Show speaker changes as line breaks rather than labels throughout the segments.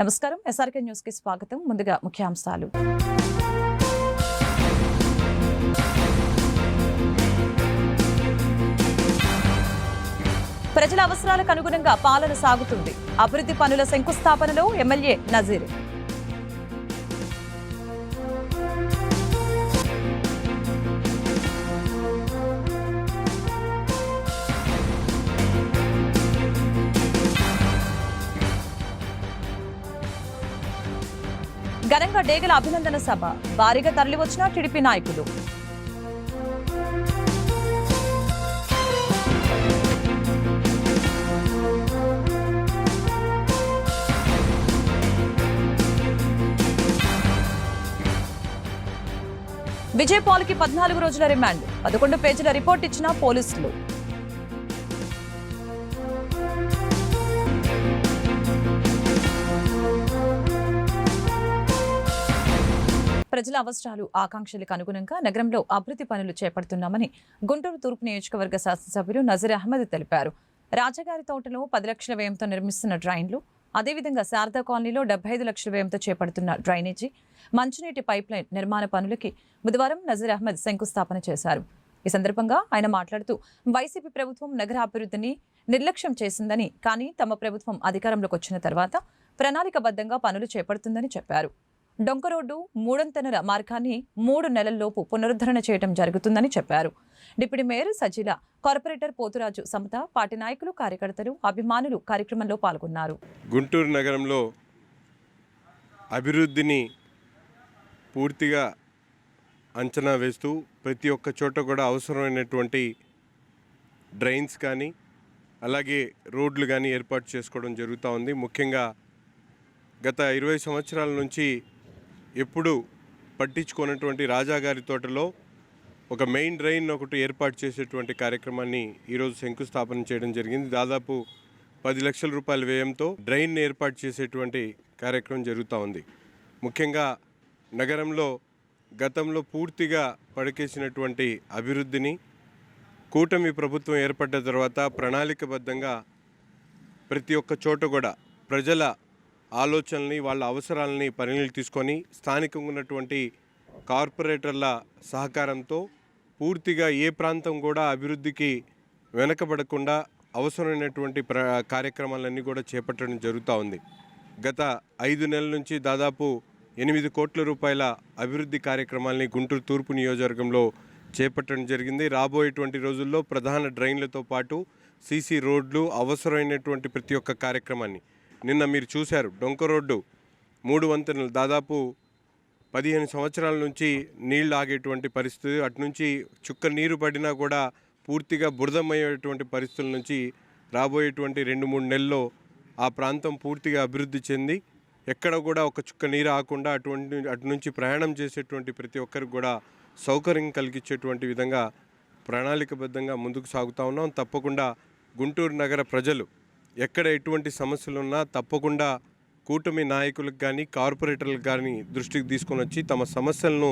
నమస్కారం. ఎస్ఆర్కే న్యూస్కి స్వాగతం. ముందుగా ముఖ్యాంశాలు. ప్రజల అవసరాలకు అనుగుణంగా పాలన సాగుతుంది. అభివృద్ధి పనుల శంకుస్థాపనలో ఎమ్మెల్యే నజీర్. ఘనంగా డేగల అభినందన సభ. భారీగా తరలివచ్చిన టీడీపీ నాయకులు. విజయ్ పాల్కి పద్నాలుగు రోజుల రిమాండ్. పదకొండు పేజీల రిపోర్ట్ ఇచ్చిన పోలీసులు. ప్రజల అవసరాలు ఆకాంక్షలకు అనుగుణంగా నగరంలో అభివృద్ధి పనులు చేపడుతున్నామని గుంటూరు తూర్పు నియోజకవర్గ శాసనసభ్యులు నజీర్ అహ్మద్ తెలిపారు. రాజగారి తోటలో పది లక్షల వ్యయంతో నిర్మిస్తున్న డ్రైన్లు అదేవిధంగా శారదా కాలనీలో డెబ్బై ఐదు లక్షల వ్యయంతో చేపడుతున్న డ్రైనేజీ మంచినీటి పైప్ లైన్ నిర్మాణ పనులకి బుధవారం నజీర్ అహ్మద్ శంకుస్థాపన చేశారు. ఈ సందర్భంగా ఆయన మాట్లాడుతూ వైసీపీ ప్రభుత్వం నగరాభివృద్ధిని నిర్లక్ష్యం చేసిందని కానీ తమ ప్రభుత్వం అధికారంలోకి వచ్చిన తర్వాత ప్రణాళికబద్ధంగా పనులు చేపడుతుందని చెప్పారు. డొంక రోడ్డు మూడొంతెనుల మార్గాన్ని మూడు నెలల్లోపు పునరుద్ధరణ చేయడం జరుగుతుందని చెప్పారు. Deputy mayor Sajila corporator Poturaju Samata party నాయకులు కార్యకర్తలు అభిమానులు కార్యక్రమంలో పాల్గొన్నారు.
గుంటూరు నగరంలో అభివృద్ధిని పూర్తిగా అంచనా వేస్తూ ప్రతి ఒక్క చోట కూడా అవసరమైనటువంటి డ్రైన్స్ కానీ అలాగే రోడ్లు కానీ ఏర్పాటు చేసుకోవడం జరుగుతూ ఉంది. ముఖ్యంగా గత ఇరవై సంవత్సరాల నుంచి ఎప్పుడు పట్టించుకున్నటువంటి రాజాగారి తోటలో ఒక మెయిన్ డ్రైన్ ఒకటి ఏర్పాటు చేసేటువంటి కార్యక్రమాన్ని ఈరోజు శంకుస్థాపన చేయడం జరిగింది. దాదాపు పది లక్షల రూపాయల వ్యయంతో డ్రైన్ ఏర్పాటు చేసేటువంటి కార్యక్రమం జరుగుతూ ఉంది. ముఖ్యంగా నగరంలో గతంలో పూర్తిగా పడకేసినటువంటి అభివృద్ధిని కూటమి ప్రభుత్వం ఏర్పడ్డ తర్వాత ప్రణాళికబద్ధంగా ప్రతి ఒక్క చోట కూడా ప్రజల ఆలోచనల్ని వాళ్ళ అవసరాలని పరిగణలోకి తీసుకొని స్థానికంగా ఉన్నటువంటి కార్పొరేటర్ల సహకారంతో పూర్తిగా ఏ ప్రాంతం కూడా అభివృద్ధికి వెనకబడకుండా అవసరమైనటువంటి ప్ర కార్యక్రమాలన్నీ కూడా చేపట్టడం జరుగుతూ ఉంది. గత ఐదు నెలల నుంచి దాదాపు ఎనిమిది కోట్ల రూపాయల అభివృద్ధి కార్యక్రమాల్ని గుంటూరు తూర్పు నియోజకవర్గంలో చేపట్టడం జరిగింది. రాబోయేటువంటి రోజుల్లో ప్రధాన డ్రైన్లతో పాటు సీసీ రోడ్లు అవసరమైనటువంటి ప్రతి ఒక్క కార్యక్రమాన్ని నిన్న మీరు చూశారు డొంక రోడ్డు మూడు వంతెనలు దాదాపు పదిహేను సంవత్సరాల నుంచి నీళ్ళు ఆగేటువంటి పరిస్థితి. అటు నుంచి చుక్క నీరు పడినా కూడా పూర్తిగా బురదమయ్యేటువంటి పరిస్థితుల నుంచి రాబోయేటువంటి రెండు మూడు నెలల్లో ఆ ప్రాంతం పూర్తిగా అభివృద్ధి చెంది ఎక్కడ కూడా ఒక చుక్క నీరు ఆకుండా అటువంటి అటు నుంచి ప్రయాణం చేసేటువంటి ప్రతి ఒక్కరికి కూడా సౌకర్యం కలిగించేటువంటి విధంగా ప్రణాళికబద్ధంగా ముందుకు సాగుతూ ఉన్నాం. తప్పకుండా గుంటూరు నగర ప్రజలు ఎక్కడ ఎటువంటి సమస్యలు ఉన్నా తప్పకుండా కూటమి నాయకులకు కానీ కార్పొరేటర్లకు కానీ దృష్టికి తీసుకొని వచ్చి తమ సమస్యలను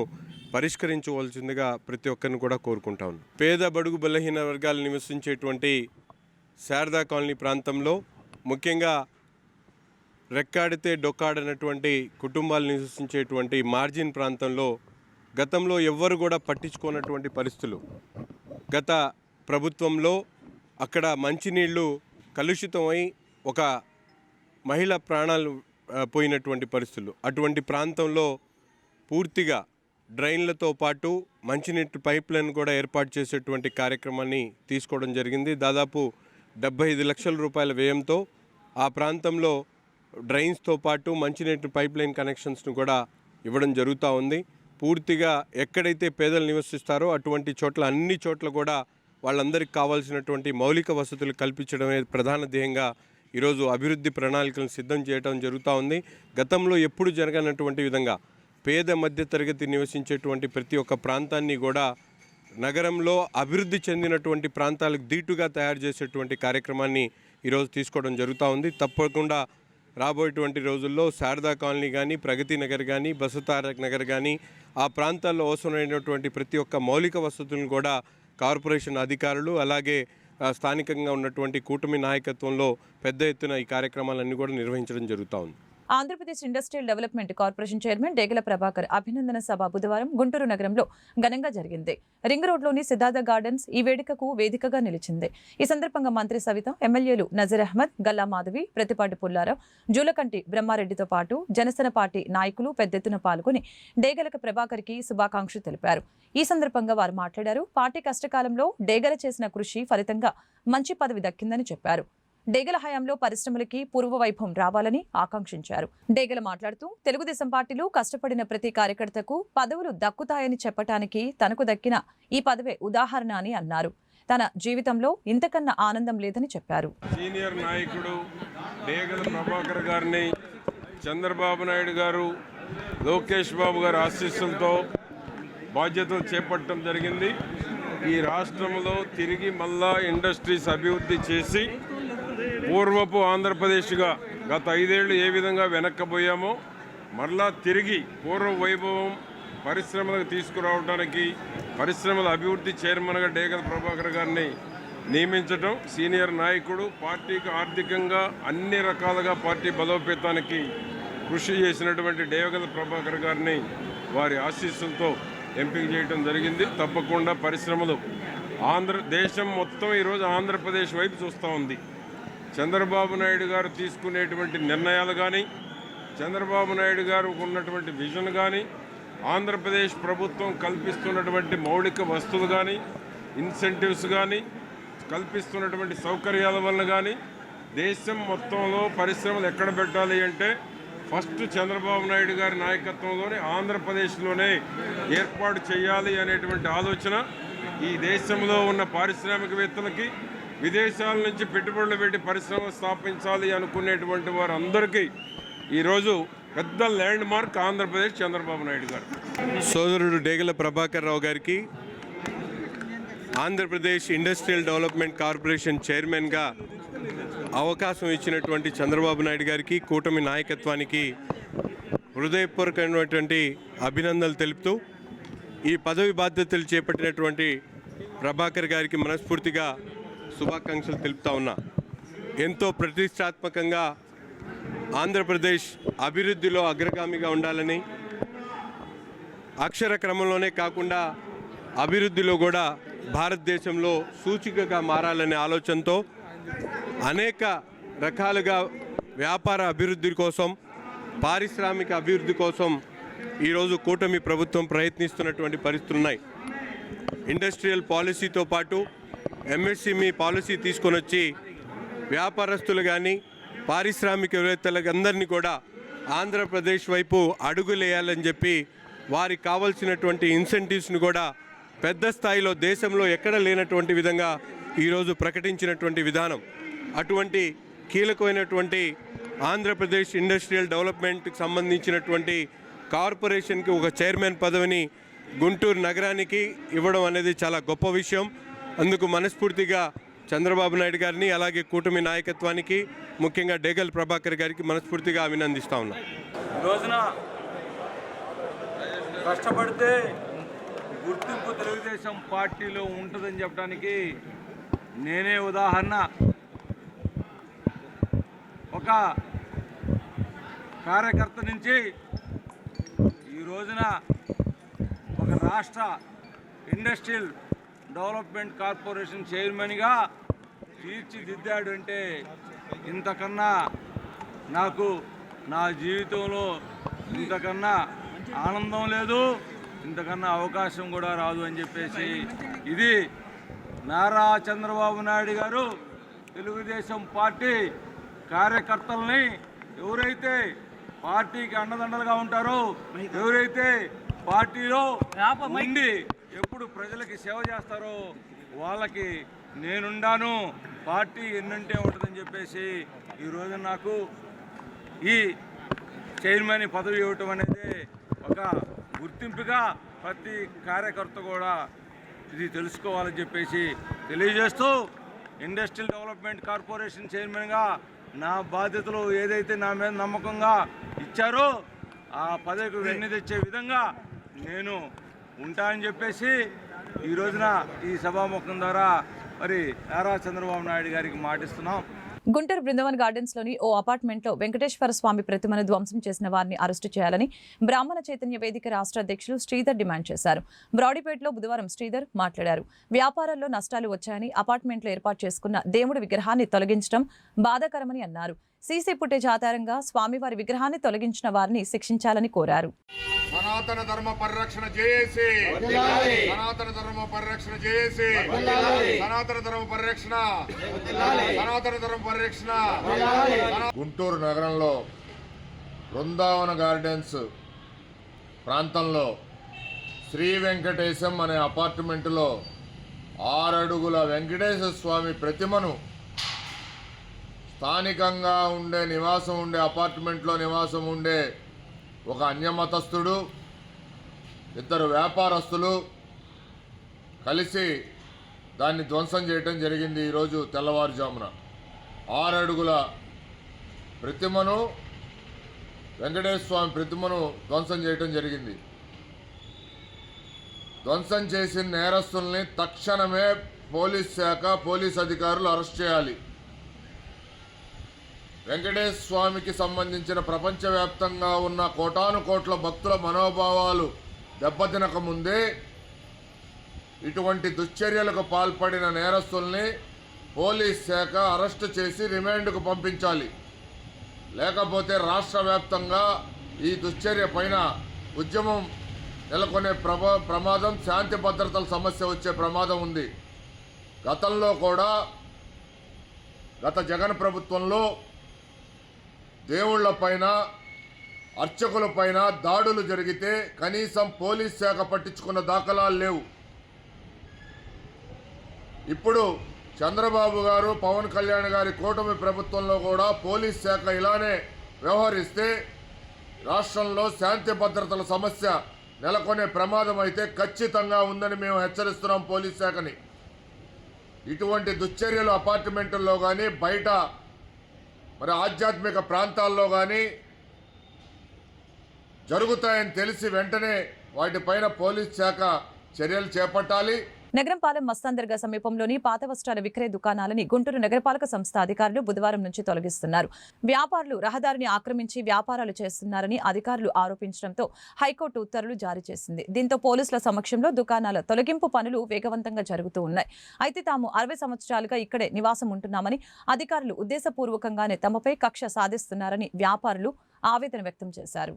పరిష్కరించవలసిందిగా ప్రతి ఒక్కరిని కూడా కోరుకుంటా పేద బడుగు బలహీన వర్గాలు నివసించేటువంటి శారదా కాలనీ ప్రాంతంలో ముఖ్యంగా రెక్కాడితే డొక్కాడనటువంటి కుటుంబాలు నివసించేటువంటి మార్జిన్ ప్రాంతంలో గతంలో ఎవ్వరు కూడా పట్టించుకోనటువంటి పరిస్థితులు. గత ప్రభుత్వంలో అక్కడ మంచినీళ్ళు కలుషితమై ఒక మహిళ ప్రాణాలు పోయినటువంటి పరిస్థితులు. అటువంటి ప్రాంతంలో పూర్తిగా డ్రైన్లతో పాటు మంచినీటి పైప్ లైన్ కూడా ఏర్పాటు చేసేటువంటి కార్యక్రమాన్ని తీసుకోవడం జరిగింది. దాదాపు డెబ్బై ఐదు లక్షల రూపాయల వ్యయంతో ఆ ప్రాంతంలో డ్రైన్స్తో పాటు మంచినీటి పైప్ లైన్ కనెక్షన్స్ను కూడా ఇవ్వడం జరుగుతూ ఉంది. పూర్తిగా ఎక్కడైతే పేదలు నివసిస్తారో అటువంటి చోట్ల అన్ని చోట్ల కూడా వాళ్ళందరికీ కావాల్సినటువంటి మౌలిక వసతులు కల్పించడమే ప్రధాన ధ్యేయంగా ఈరోజు అభివృద్ధి ప్రణాళికలను సిద్ధం చేయడం జరుగుతూ ఉంది. గతంలో ఎప్పుడు జరగనటువంటి విధంగా పేద మధ్యతరగతి నివసించేటువంటి ప్రతి ఒక్క ప్రాంతాన్ని కూడా నగరంలో అభివృద్ధి చెందినటువంటి ప్రాంతాలకు దీటుగా తయారు చేసేటువంటి కార్యక్రమాన్ని ఈరోజు తీసుకోవడం జరుగుతూ ఉంది. తప్పకుండా రాబోయేటువంటి రోజుల్లో శారదా కాలనీ కానీ ప్రగతి నగర్ కానీ బసతారక్ నగర్ కానీ ఆ ప్రాంతాల్లో అవసరమైనటువంటి ప్రతి ఒక్క మౌలిక వసతులను కూడా కార్పొరేషన్ అధికారులు అలాగే స్థానికంగా ఉన్నటువంటి కూటమి నాయకత్వంలో పెద్ద ఎత్తున ఈ కార్యక్రమాలన్నీ కూడా నిర్వహించడం జరుగుతూ ఉంది.
Andhra Pradesh industrial development corporation chairman Degala Prabhakar అభినందన సభ బుధవారం గుంటూరు నగరంలో ఘనంగా జరిగింది. రింగ్ రోడ్లోని సిద్ధార్థ గార్డెన్స్ ఈ వేడుకకు వేదికగా నిలిచింది. ఈ సందర్భంగా మంత్రి సవిత ఎమ్మెల్యేలు నజర్ అహ్మద్ గల్లా మాధవి ప్రతిపాటి పుల్లారావు జూలకంటి బ్రహ్మారెడ్డితో పాటు జనసేన పార్టీ నాయకులు పెద్ద ఎత్తున పాల్గొని డేగలక ప్రభాకర్కి శుభాకాంక్షలు తెలిపారు. ఈ సందర్భంగా వారు మాట్లాడారు. పార్టీ కష్టకాలంలో డేగల చేసిన కృషి ఫలితంగా మంచి పదవి దక్కిందని చెప్పారు. డేగల హయాంలో పరిశ్రమలకి పూర్వ వైభవం రావాలని ఆకాంక్షించారు. డేగల మాట్లాడుతూ తెలుగుదేశం పార్టీలో కష్టపడిన ప్రతి కార్యకర్తకు పదవులు దక్కుతాయని చెప్పటానికి తనకు దక్కిన ఈ పదవే ఉదాహరణ అని అన్నారు. తన జీవితంలో ఇంతకన్నా ఆనందం లేదని చెప్పారు.
సీనియర్ నాయకుడు డేగల ప్రభాకర్ గారిని చంద్రబాబు నాయుడు గారు లోకేష్ బాబు గారి ఆశీస్సులతో బాధ్యతలు చేపట్టడం జరిగింది. ఈ రాష్ట్రంలో తిరిగి మళ్ళా ఇండస్ట్రీస్ అభివృద్ధి చేసి పూర్వపు ఆంధ్రప్రదేశ్గా గత ఐదేళ్ళు ఏ విధంగా వెనక్కపోయామో మరలా తిరిగి పూర్వ వైభవం పరిశ్రమలకు తీసుకురావడానికి పరిశ్రమల అభివృద్ధి చైర్మన్గా డేగల ప్రభాకర్ గారిని నియమించడం సీనియర్ నాయకుడు పార్టీకి ఆర్థికంగా అన్ని రకాలుగా పార్టీ బలోపేతానికి కృషి చేసినటువంటి డేగల ప్రభాకర్ గారిని వారి ఆశీస్సులతో ఎంపిక చేయడం జరిగింది. తప్పకుండా పరిశ్రమలు ఆంధ్ర దేశం మొత్తం ఈరోజు ఆంధ్రప్రదేశ్ వైపు చూస్తూ ఉంది. చంద్రబాబు నాయుడు గారు తీసుకునేటువంటి నిర్ణయాలు కానీ చంద్రబాబు నాయుడు గారు ఉన్నటువంటి విజన్ కానీ ఆంధ్రప్రదేశ్ ప్రభుత్వం కల్పిస్తున్నటువంటి మౌలిక వస్తువులు కానీ ఇన్సెంటివ్స్ కానీ కల్పిస్తున్నటువంటి సౌకర్యాల వల్ల కానీ దేశం మొత్తంలో పరిశ్రమలు ఎక్కడ పెట్టాలి అంటే ఫస్ట్ చంద్రబాబు నాయుడు గారి నాయకత్వంలోనే ఆంధ్రప్రదేశ్లోనే ఏర్పాటు చేయాలి అనేటువంటి ఆలోచన ఈ దేశంలో ఉన్న పారిశ్రామికవేత్తలకి విదేశాల నుంచి పెట్టుబడులు పెట్టి పరిశ్రమ స్థాపించాలి అనుకునేటువంటి వారందరికీ ఈరోజు పెద్ద ల్యాండ్ మార్క్ ఆంధ్రప్రదేశ్ చంద్రబాబు నాయుడు గారు. సోదరుడు డేగల ప్రభాకర్ రావు గారికి ఆంధ్రప్రదేశ్ ఇండస్ట్రియల్ డెవలప్మెంట్ కార్పొరేషన్ చైర్మన్గా అవకాశం ఇచ్చినటువంటి చంద్రబాబు నాయుడు గారికి కూటమి నాయకత్వానికి హృదయపూర్వకమైనటువంటి అభినందనలు తెలుపుతూ ఈ పదవి బాధ్యతలు చేపట్టినటువంటి ప్రభాకర్ గారికి మనస్ఫూర్తిగా శుభాకాంక్షలు తెలుపుతా ఉన్నా. ఎంతో ప్రతిష్టాత్మకంగా ఆంధ్రప్రదేశ్ అభివృద్ధిలో అగ్రగామిగా ఉండాలని అక్షర క్రమంలోనే కాకుండా అభివృద్ధిలో కూడా భారతదేశంలో సూచికగా మారాలనే ఆలోచనతో అనేక రకాలుగా వ్యాపార అభివృద్ధి కోసం పారిశ్రామిక అభివృద్ధి కోసం ఈరోజు కూటమి ప్రభుత్వం ప్రయత్నిస్తున్నటువంటి పరిస్థితులు ఉన్నాయి ఇండస్ట్రియల్ పాలసీతో పాటు ఎంఎస్సిమి పాలసీ తీసుకొని వచ్చి వ్యాపారస్తులు కానీ పారిశ్రామికవేత్తలకు అందరినీ కూడా ఆంధ్రప్రదేశ్ వైపు అడుగులేయాలని చెప్పి వారికి కావాల్సినటువంటి ఇన్సెంటివ్స్ని కూడా పెద్ద స్థాయిలో దేశంలో ఎక్కడ లేనటువంటి విధంగా ఈరోజు ప్రకటించినటువంటి విధానం. అటువంటి కీలకమైనటువంటి ఆంధ్రప్రదేశ్ ఇండస్ట్రియల్ డెవలప్మెంట్కి సంబంధించినటువంటి కార్పొరేషన్కి ఒక చైర్మన్ పదవిని గుంటూరు నగరానికి ఇవ్వడం అనేది చాలా గొప్ప విషయం. అందుకు మనస్ఫూర్తిగా చంద్రబాబు నాయుడు గారిని అలాగే కూటమి నాయకత్వానికి ముఖ్యంగా డేగల్ ప్రభాకర్ గారికి మనస్ఫూర్తిగా అభినందిస్తా ఉన్నా.
ఈ రోజున కష్టపడితే గుర్తింపు తెలుగుదేశం పార్టీలో ఉంటుందని చెప్పడానికి నేనే ఉదాహరణ. ఒక కార్యకర్త నుంచి ఈ రోజున ఒక రాష్ట్ర ఇండస్ట్రియల్ డెవలప్మెంట్ కార్పొరేషన్ చైర్మన్గా తీర్చిదిద్దాడు అంటే ఇంతకన్నా నాకు నా జీవితంలో ఇంతకన్నా ఆనందం లేదు ఇంతకన్నా అవకాశం కూడా రాదు అని చెప్పేసి ఇది నారా చంద్రబాబు నాయుడు గారు తెలుగుదేశం పార్టీ కార్యకర్తల్ని ఎవరైతే పార్టీకి అండదండలుగా ఉంటారో ఎవరైతే పార్టీలో ఉండి ఎప్పుడు ప్రజలకి సేవ చేస్తారో వాళ్ళకి నేనుండాను. పార్టీ ఎన్నంటే ఉంటుందని చెప్పేసి ఈరోజు నాకు ఈ చైర్మన్ పదవి ఇవ్వటం అనేది ఒక గుర్తింపుగా ప్రతి కార్యకర్త కూడా ఇది తెలుసుకోవాలని చెప్పేసి తెలియజేస్తూ ఇండస్ట్రియల్ డెవలప్మెంట్ కార్పొరేషన్ చైర్మన్గా నా బాధ్యతలు ఏదైతే నా మీద నమ్మకంగా ఇచ్చారో ఆ పదవికి వెన్ను తెచ్చే విధంగా నేను ఉంటా అని చెప్పేసి ఈ రోజున ఈ సభాముఖం ద్వారా మరి నారా చంద్రబాబు నాయుడు గారికి మాటిస్తున్నాం.
గుంటూరు బృందావన్ గార్డెన్స్లోని ఓ అపార్ట్మెంట్లో వెంకటేశ్వర స్వామి ప్రతిమను ధ్వంసం చేసిన వారిని అరెస్టు చేయాలని బ్రాహ్మణ చైతన్య వేదిక రాష్ట్ర అధ్యక్షులు శ్రీధర్ డిమాండ్ చేశారు. బ్రాడీపేటలో బుధవారం శ్రీధర్ మాట్లాడారు. వ్యాపారాల్లో నష్టాలు వచ్చాయని అపార్ట్మెంట్లో ఏర్పాటు చేసుకున్న దేవుడి విగ్రహాన్ని తొలగించడం బాధాకరమని అన్నారు. సీసీ పుట్టే ఆధారంగా స్వామివారి విగ్రహాన్ని తొలగించిన వారిని శిక్షించాలని కోరారు.
సనాతన ధర్మ పరిరక్షణ చేసి సనాతన ధర్మ పరిరక్షణ చేసి సనాతన ధర్మ పరిరక్షణ. సనాతన ధర్మ పరిరక్షణ. గుంటూరు నగరంలో బృందావన గార్డెన్స్ ప్రాంతంలో శ్రీ వెంకటేశం అనే అపార్ట్మెంటులో ఆరడుగుల వెంకటేశ్వర స్వామి ప్రతిమను స్థానికంగా ఉండే నివాసం ఉండే అపార్ట్మెంట్లో నివాసం ఉండే ఒక అన్యమతస్థుడు ఇద్దరు వ్యాపారస్తులు కలిసి దాన్ని ధ్వంసం చేయటం జరిగింది ఈరోజు తెల్లవారుజామున. ఆరడుగుల ప్రతిమను వెంకటేశ్వర స్వామి ప్రతిమను ధ్వంసం చేయటం జరిగింది. ధ్వంసం చేసిన నేరస్తుల్ని తక్షణమే పోలీస్ శాఖ పోలీస్ అధికారులు అరెస్ట్ చేయాలి. వెంకటేశ్వర స్వామికి సంబంధించిన ప్రపంచవ్యాప్తంగా ఉన్న కోటాను కోట్ల భక్తుల మనోభావాలు దెబ్బతినక ముందే ఇటువంటి దుశ్చర్యలకు పాల్పడిన నేరస్తుల్ని పోలీస్ శాఖ అరెస్టు చేసి రిమాండ్కు పంపించాలి. లేకపోతే రాష్ట్ర వ్యాప్తంగా ఈ దుశ్చర్య పైన ఉద్యమం నెలకొనే ప్రమాదం శాంతి భద్రతల సమస్య వచ్చే ప్రమాదం ఉంది. గతంలో కూడా గత జగన్ ప్రభుత్వంలో దేవుళ్ళ పైన అర్చకుల పైన దాడులు జరిగితే కనీసం పోలీస్ శాఖ పట్టించుకున్న దాఖలాలు లేవు. ఇప్పుడు చంద్రబాబు గారు పవన్ కళ్యాణ్ గారి కూటమి ప్రభుత్వంలో కూడా పోలీస్ శాఖ ఇలానే వ్యవహరిస్తే రాష్ట్రంలో శాంతి భద్రతల సమస్య నెలకొనే ప్రమాదం అయితే ఖచ్చితంగా ఉందని మేము హెచ్చరిస్తున్నాం పోలీస్ శాఖని. ఇటువంటి దుశ్చర్యలు అపార్ట్మెంటుల్లో కానీ బయట మరి ఆధ్యాత్మిక ప్రాంతాల్లో కానీ జరుగుతాయని తెలిసి వెంటనే వాటిపైన పోలీస్ శాఖ చర్యలు చేపట్టాలి.
నగరంపాలెం మస్తాందర్గా సమీపంలోని పాత వస్త్రాల విక్రయ దుకాణాలని గుంటూరు నగరపాలక సంస్థ అధికారులు బుధవారం నుంచి తొలగిస్తున్నారు. వ్యాపారులు రహదారిని ఆక్రమించి వ్యాపారాలు చేస్తున్నారని అధికారులు ఆరోపించడంతో హైకోర్టు ఉత్తర్వులు జారీ చేసింది. దీంతో పోలీసుల సమక్షంలో దుకాణాల తొలగింపు పనులు వేగవంతంగా జరుగుతూ ఉన్నాయి. అయితే తాము అరవై సంవత్సరాలుగా ఇక్కడే నివాసం ఉంటున్నామని అధికారులు ఉద్దేశపూర్వకంగానే తమపై కక్ష సాధిస్తున్నారని వ్యాపారులు ఆవేదన వ్యక్తం చేశారు.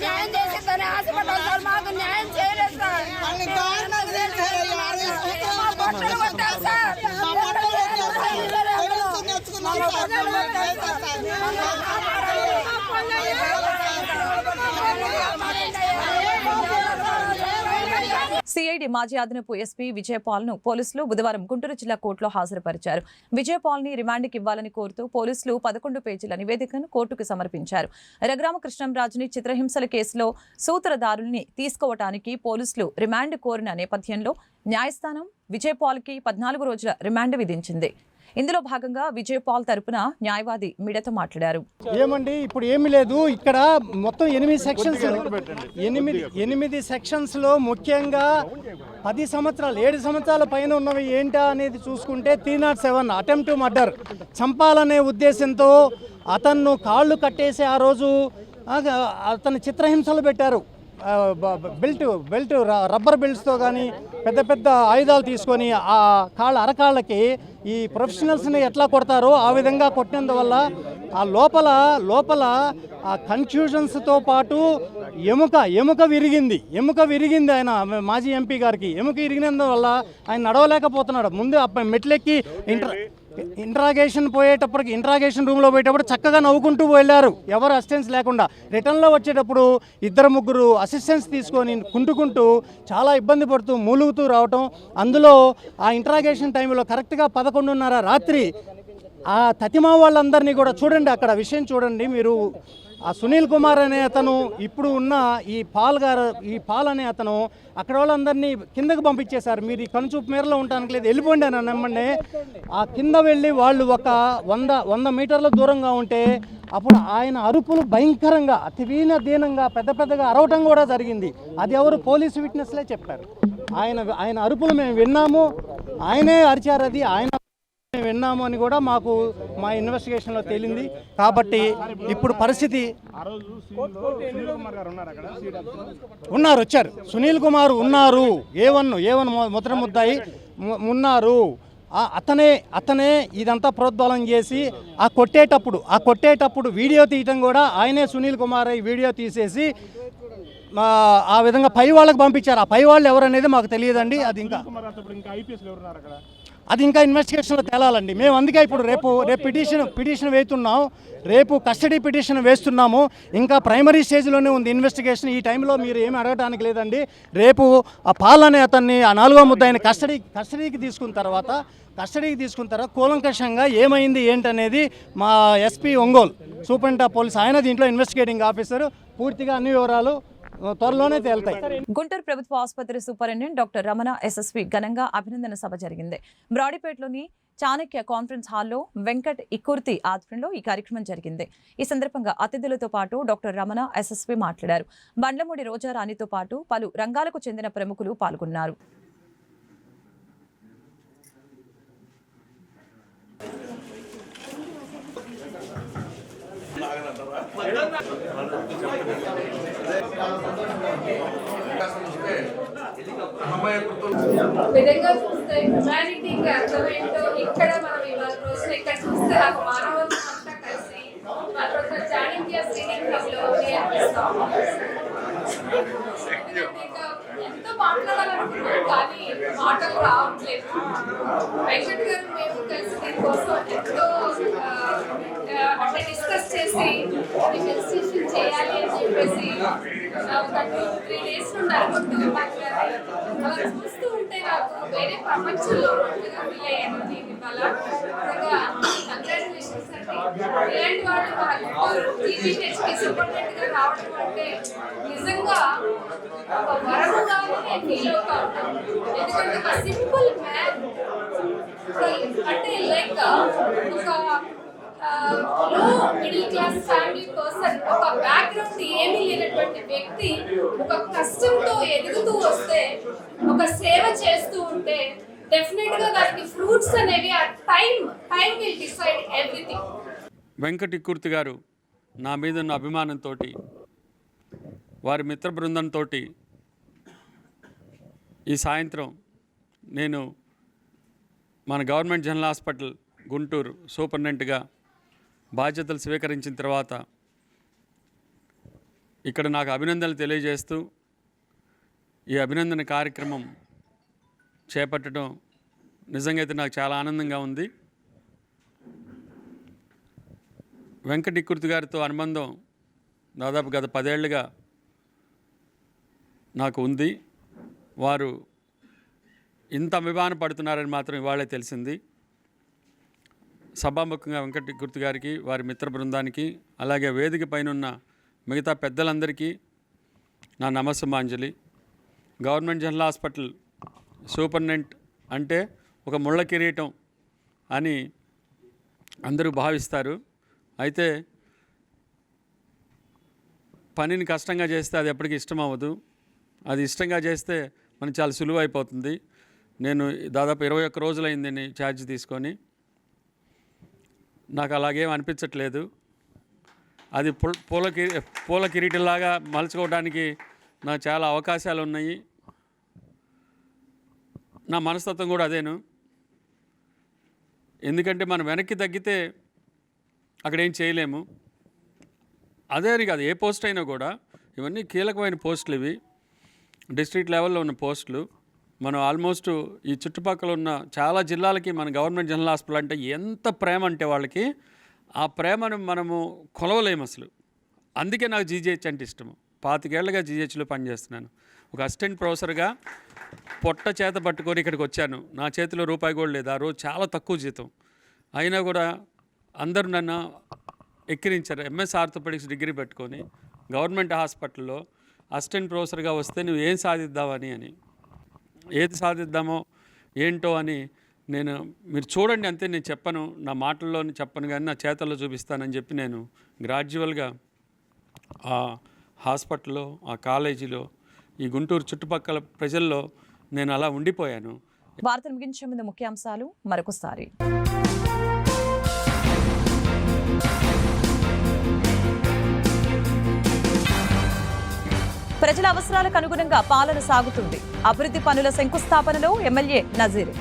न्याय जैसे तरह से बड़ा शर्मा को न्याय चाहिए सर पाकिस्तान में रेल है यार डॉक्टर बता सर डॉक्टर बता सर
సిఐడి మాజీ అదనపు ఎస్పీ విజయపాల్ను పోలీసులు బుధవారం గుంటూరు జిల్లా కోర్టులో హాజరుపరిచారు. విజయపాల్ని రిమాండ్కి ఇవ్వాలని కోరుతూ పోలీసులు పదకొండు పేజీల నివేదికను కోర్టుకు సమర్పించారు. రఘురామకృష్ణంరాజుని చిత్రహింసల కేసులో సూత్రధారుల్ని తీసుకోవటానికి పోలీసులు రిమాండ్ కోరిన నేపథ్యంలో న్యాయస్థానం విజయపాల్కి పద్నాలుగు రోజుల రిమాండ్ విధించింది. ఇందులో భాగంగా విజయపాల్ తరపున న్యాయవాది మిడత మాట్లాడారు.
ఏమండి ఇప్పుడు ఏమీ లేదు. ఇక్కడ మొత్తం ఎనిమిది సెక్షన్స్ ఎనిమిది ఎనిమిది సెక్షన్స్లో ముఖ్యంగా పది సంవత్సరాలు ఏడు సంవత్సరాల పైన ఉన్నవి ఏంటా అనేది చూసుకుంటే త్రీ నాట్ సెవెన్ అటెంప్ట్ రద్దర్ చంపాలనే ఉద్దేశంతో అతన్ను కాళ్ళు కట్టేసి ఆ రోజు అతను చిత్రహింసలు పెట్టారు. బెల్ట్ బెల్ట్ రబ్బర్ బెల్ట్స్తో కానీ పెద్ద పెద్ద ఆయుధాలు తీసుకొని ఆ కాళ్ళ అరకాళ్ళకి ఈ ప్రొఫెషనల్స్ని ఎట్లా కొడతారో ఆ విధంగా కొట్టినందువల్ల ఆ లోపల లోపల ఆ కన్ఫ్యూజన్స్తో పాటు ఎముక ఎముక విరిగింది. ఎముక విరిగింది ఆయన మాజీ ఎంపీ గారికి. ఎముక విరిగినందువల్ల ఆయన నడవలేకపోతున్నాడు. ముందు అప్ప- మెట్లెక్కి ఇంటర్ ఇంట్రాగేషన్ పోయేటప్పటికి ఇంట్రాగేషన్ రూమ్లో పోయేటప్పుడు చక్కగా నవ్వుకుంటూ వెళ్ళారు. ఎవరు అసిస్టెన్స్ లేకుండా. రిటర్న్లో వచ్చేటప్పుడు ఇద్దరు ముగ్గురు అసిస్టెన్స్ తీసుకొని కుంటుకుంటూ చాలా ఇబ్బంది పడుతూ మూలుగుతూ రావటం. అందులో ఆ ఇంట్రాగేషన్ టైంలో కరెక్ట్గా పదకొండున్నర రాత్రి ఆ తతిమా వాళ్ళందరినీ కూడా చూడండి అక్కడ విషయం చూడండి. మీరు ఆ సునీల్ కుమార్ అనే అతను ఇప్పుడు ఉన్న ఈ పాల్ గారు ఈ పాల్ అనే అతను అక్కడ వాళ్ళందరినీ కిందకు పంపించేశారు. మీరు ఈ కనుచూపు మేరలో ఉండడానికి లేదు. వెళ్ళిపోండి అని నమ్మండి. ఆ కింద వెళ్ళి వాళ్ళు ఒక వంద వంద మీటర్ల దూరంగా ఉంటే అప్పుడు ఆయన అరుపులు భయంకరంగా అతివీన దీనంగా పెద్ద పెద్దగా అరవటం కూడా జరిగింది. అది ఎవరు? పోలీసు విట్నెస్లే చెప్పారు. ఆయన ఆయన అరుపులు మేము విన్నాము. ఆయనే అరిచారు అది. ఆయన మేము విన్నాము అని కూడా మాకు మా ఇన్వెస్టిగేషన్లో తేలింది. కాబట్టి ఇప్పుడు పరిస్థితి ఉన్నారు వచ్చారు. సునీల్ కుమార్ ఉన్నారు. ఏ వన్ ఏ వన్ ముద్దాయి ఉన్నారు అతనే అతనే ఇదంతా ప్రోద్బలం చేసి ఆ కొట్టేటప్పుడు ఆ కొట్టేటప్పుడు వీడియో తీయటం కూడా ఆయనే సునీల్ కుమార్ వీడియో తీసేసి ఆ, ఆ విధంగా పై వాళ్ళకి పంపించారు. ఆ పై వాళ్ళు ఎవరనేది మాకు తెలియదండి. అది ఇంకా అది ఇంకా ఇన్వెస్టిగేషన్లో తేలాలండి. మేము అందుకే ఇప్పుడు రేపు రేపు పిటిషన్ పిటిషన్ వేస్తున్నాం. రేపు కస్టడీ పిటిషన్ వేస్తున్నాము. ఇంకా ప్రైమరీ స్టేజ్లోనే ఉంది ఇన్వెస్టిగేషన్ ఈ టైంలో మీరు ఏమి అడగడానికి లేదండి. రేపు ఆ పాల్ అనే అతన్ని ఆ నాలుగో ముద్దాయిని కస్టడీ కస్టడీకి తీసుకున్న తర్వాత కస్టడీకి తీసుకున్న తర్వాత కూలంకషంగా ఏమైంది ఏంటనేది మా SP Ongole superintendent of police ఆయన దీంట్లో ఇన్వెస్టిగేటింగ్ ఆఫీసర్ పూర్తిగా అన్ని వివరాలు త్వరలోనే తేలుతాయి.
గుంటూరు ప్రభుత్వ ఆసుపత్రి సూపరింటెండెంట్ డాక్టర్ రమణ ఎస్ఎస్వి ఘనంగా అభినందన సభ జరిగింది. బ్రాడీపేటలోని చాణక్య కాన్ఫరెన్స్ హాల్లో వెంకట్ ఇకుర్తి ఆధ్వర్యంలో ఈ కార్యక్రమం జరిగింది. ఈ సందర్భంగా అతిథులతో పాటు డాక్టర్ రమణ ఎస్ఎస్వి మాట్లాడారు. బండ్లమూడి రోజా రాణితో పాటు పలు రంగాలకు చెందిన ప్రముఖులు పాల్గొన్నారు.
విధంగా చూస్తే హ్యుమానిటీకి అర్థమేంటో ఇక్కడ మనం ఇవాళ రోజున ఇక్కడ చూస్తే నాకు మానవత్వం అంతా కలిసి మన రోజున చాణక్య సీనింగ్ క్లబ్లో ఉంది అనిపిస్తాం ఇంకా ఎంతో మాట్లాడాలనుకున్నాం కానీ మాటలు రావట్లేదు వెంకట్ గారు మేము కలిసి దీనికోసం ఎంతో ఆ, ఆ, అంటే డిస్కస్ చేసి ఇన్వెస్టిగేషన్ చేయాలి అని చెప్పేసి ఆ, ఒక టూ త్రీ డేస్ అలా చూస్తూ ఉంటే నాకు వేరే ప్రపంచంలో ఉన్నట్టుగా ఫీల్ అయ్యాను నేను ఇవాళ కంగ్రాచులేషన్స్ అండి ఇలాంటి వాళ్ళు గుంటూరు జీజీహెచ్కి రావడం అంటే నిజంగా ఒక వరముగానే నేను ఫీల్ అవుతా ఉంటాను ఎందుకంటే ఒక సింపుల్ మ్యాన్ అంటే like middle class family person ఒక బ్యాక్గ్రౌండ్ ఏమీ లేనటువంటి వ్యక్తి ఒక కష్టంతో ఎదుగుతూ వస్తే ఒక సేవ చేస్తూ ఉంటే డెఫినెట్గా దానికి ఫ్రూట్స్ అనేవి ఆ time time will decide everything
Venkati kurti గారు నా మీద ఉన్న అభిమానంతో వారి మిత్ర బృందంతో ఈ సాయంత్రం నేను మన గవర్నమెంట్ జనరల్ హాస్పిటల్ గుంటూరు సూపరింటెండెంట్గా బాధ్యతలు స్వీకరించిన తర్వాత ఇక్కడ నాకు అభినందనలు తెలియజేస్తూ ఈ అభినందన కార్యక్రమం చేపట్టడం నిజంగా అయితే నాకు చాలా ఆనందంగా ఉంది. వెంకటికృతి గారితో అనుబంధం దాదాపు గత పదేళ్ళుగా నాకు ఉంది. వారు ఇంత అభిమాన పడుతున్నారని మాత్రం ఇవాళే తెలిసింది. సభాముఖంగా వెంకటి గుర్తు గారికి వారి మిత్ర బృందానికి అలాగే వేదిక పైన ఉన్న మిగతా పెద్దలందరికీ నా నమస్సుమాంజలి. గవర్నమెంట్ జనరల్ హాస్పిటల్ సూపర్నెంట్ అంటే ఒక ముళ్ళ కిరీటం అని అందరూ భావిస్తారు. అయితే పనిని కష్టంగా చేస్తే అది ఎప్పటికీ ఇష్టం అవ్వదు. అది ఇష్టంగా చేస్తే మనకి చాలా సులువు అయిపోతుంది నేను దాదాపు ఇరవై ఒక్క రోజులైంది ఛార్జ్ తీసుకొని. నాకు అలాగేం అనిపించట్లేదు. అది పూల పూలకి పూల కిరీటంలాగా మలుచుకోవడానికి నాకు చాలా అవకాశాలు ఉన్నాయి నా మనస్తత్వం కూడా అదేను. ఎందుకంటే మనం వెనక్కి తగ్గితే అక్కడ ఏం చేయలేము. అదే అని కాదు ఏ పోస్ట్ అయినా కూడా ఇవన్నీ కీలకమైన పోస్టులు ఇవి. డిస్ట్రిక్ట్ లెవెల్లో ఉన్న పోస్టులు. మనం ఆల్మోస్ట్ ఈ చుట్టుపక్కల ఉన్న చాలా జిల్లాలకి మన గవర్నమెంట్ జనరల్ హాస్పిటల్ అంటే ఎంత ప్రేమ అంటే వాళ్ళకి ఆ ప్రేమను మనము కొలవలేము అసలు. అందుకే నాకు జీజీహెచ్ అంటే ఇష్టము. పాతికేళ్ళుగా జీజీహెచ్లో పనిచేస్తున్నాను. ఒక అసిస్టెంట్ ప్రొఫెసర్గా పొట్ట చేత పట్టుకొని ఇక్కడికి వచ్చాను. నా చేతిలో రూపాయి కూడా లేదు. ఆ రోజు చాలా తక్కువ జీతం. అయినా కూడా అందరూ నన్ను ఎక్కిరించారు. ఎంఎస్ ఆర్థోపెడిక్స్ డిగ్రీ పెట్టుకొని గవర్నమెంట్ హాస్పిటల్లో అసిస్టెంట్ ప్రొఫెసర్గా వస్తే నువ్వు ఏం సాధిద్దావని అని. ఏది సాధిద్దామో ఏంటో అని నేను మీరు చూడండి అంతే నేను చెప్పను నా మాటల్లో చెప్పను కానీ నా చేతల్లో చూపిస్తానని చెప్పి నేను గ్రాడ్యువల్గా ఆ హాస్పిటల్లో ఆ కాలేజీలో ఈ గుంటూరు చుట్టుపక్కల ప్రజల్లో నేను అలా ఉండిపోయాను.
వార్తలు ముగించే ముందు ముఖ్యాంశాలు మరొకసారి. ప్రజల అవసరాలకు అనుగుణంగా పాలన సాగుతుంది. అభివృద్ధి పనుల శంకుస్థాపనలో ఎమ్మెల్యే నజీర్.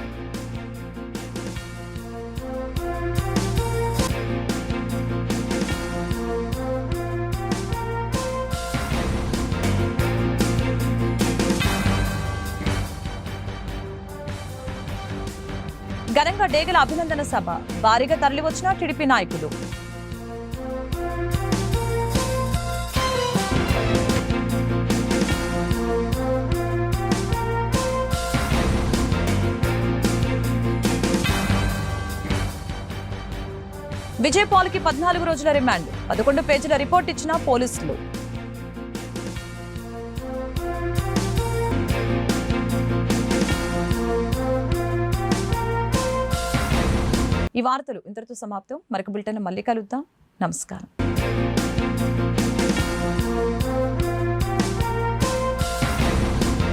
ఘనంగా డేగల అభినందన సభ. భారీగా తరలివచ్చిన టీడీపీ నాయకులు. విజయ్ పాల్కి పద్నాలుగు రోజుల రిమాండ్. పదకొండు పేజీల రిపోర్ట్ ఇచ్చిన పోలీసులు. ఈ వార్తలు ఇంతటితో సమాప్తం. మరొక బులెటిన్ మళ్ళీ కలుద్దాం. నమస్కారం.